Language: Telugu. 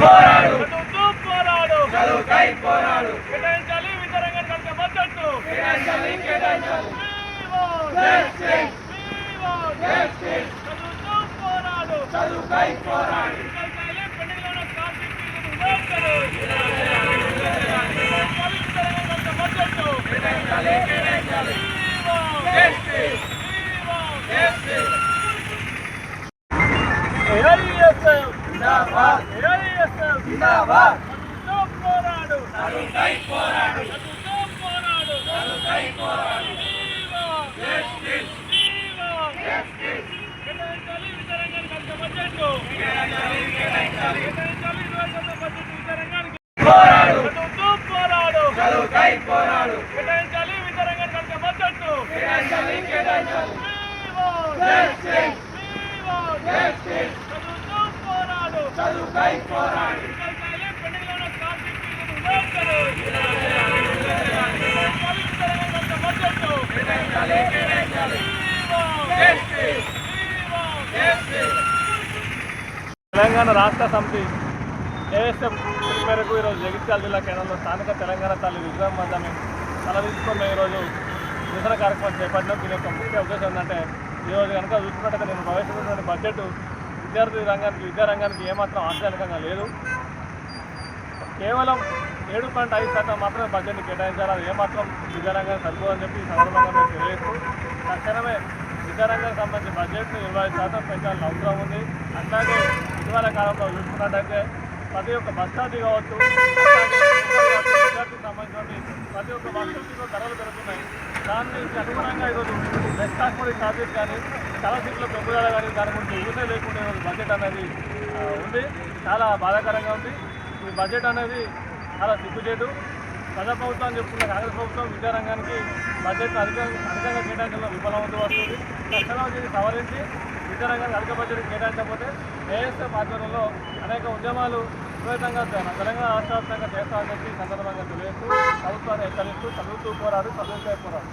పోరాడు. పోరాడు. చదువుకై పోరాడు. కేటాయించాలి విద్యారంగం కనుక కేటాయించాలి కేటాయించాలి. పోరాడు. చదువుకై పోరాడు. పోరాడు. పోరాడు. పోరాడు చదువుకై పోరాడు Justice. కేటాయించాలి విద్యారంగానికి కనుక బడ్జెట్ కేటాయించాలి కేటాయించాలి కేటాయించాలి ఇరవై శాతం బడ్జెట్ విద్యారంగానికి పోరాడు చదువుతూ పోరాడు చదువుకై పోరాడు కేటాయించాలి విద్యారంగానికి కనుక బడ్జెట్ కేటాయించాలి కేటాయించాలి Justice. Justice. చదువుతూ పోరాడు చదువుకై పోరాడు కేటాయించాలి పెండింగ్లో ఉన్న స్కాలర్షిప్ ఫీజును విడుదల చేయాలి. కేటాయించాలి విద్యారంగానికి కనుక బడ్జెట్ కేటాయించాలి కేటాయించాలి Justice. Justice. తెలంగాణ రాష్ట్ర సమితి ఏఎస్ఎఫ్ మేరకు ఈరోజు జగిత్యాల జిల్లా కేంద్రంలో స్థానిక తెలంగాణ తల్లి విగ్రహం వద్ద మేము తలదించుకొని ఈరోజు నిరసన కార్యక్రమం చేపట్టడం. దీని యొక్క ముఖ్య ఉద్దేశం ఏంటంటే ఈరోజు కనుక చూసుకున్నట్టయితే నేను ప్రవేశపెట్టిన బడ్జెట్ విద్యార్థి రంగానికి విద్యారంగానికి ఏమాత్రం ఆశాజనకంగా లేదు. కేవలం ఏడు పాయింట్ ఐదు శాతం మాత్రమే బడ్జెట్ని కేటాయించారు. అది ఏమాత్రం విద్యారంగానికి సరిపోదని చెప్పి ఈ సందర్భంగా మేము తెలియజేస్తూ తక్షణమే విద్యారంగానికి సంబంధించి బడ్జెట్ను ఇరవై ఐదు శాతం పెంచాలని అవసరం ఉంది. అట్లాగే ఇటీవల కాలంలో చూసుకున్నట్టయితే ప్రతి ఒక్క బస్టాండ్ కావచ్చు విద్యార్థికి సంబంధించిన ప్రతి ఒక్క వస్తువులు ధరలు పెరుగుతున్నాయి. దాన్ని అనుగుణంగా ఈరోజు కూడా ఛార్జెస్ కానీ స్కాలర్షిప్ల పెంపుదల కానీ దాని గురించి యూసే లేకుండా ఈరోజు బడ్జెట్ అనేది ఉంది. చాలా బాధాకరంగా ఉంది. ఈ బడ్జెట్ అనేది చాలా సిగ్గుచేటు ప్రజా ప్రభుత్వం చెప్పుకున్న కాంగ్రెస్ ప్రభుత్వం విద్యారంగానికి బడ్జెట్ అధిక అధికంగా కేటాయించడంలో విఫలమవుతూ వస్తుంది తక్షణం దీన్ని సవరించి విద్యారంగానికి అధిక బడ్జెట్ కేటాయించకపోతే ఏఎస్ఎఫ్ ఆధ్వర్యంలో అనేక ఉద్యమాలు విపరీతంగా తెలంగాణ రాష్ట్ర వ్యాప్తంగా చేస్తామని చెప్పి సందర్భంగా తెలియజేస్తూ ప్రభుత్వాన్ని హెచ్చరిస్తూ చదువుతూ పోరాడు చదువుకే పోరాడు.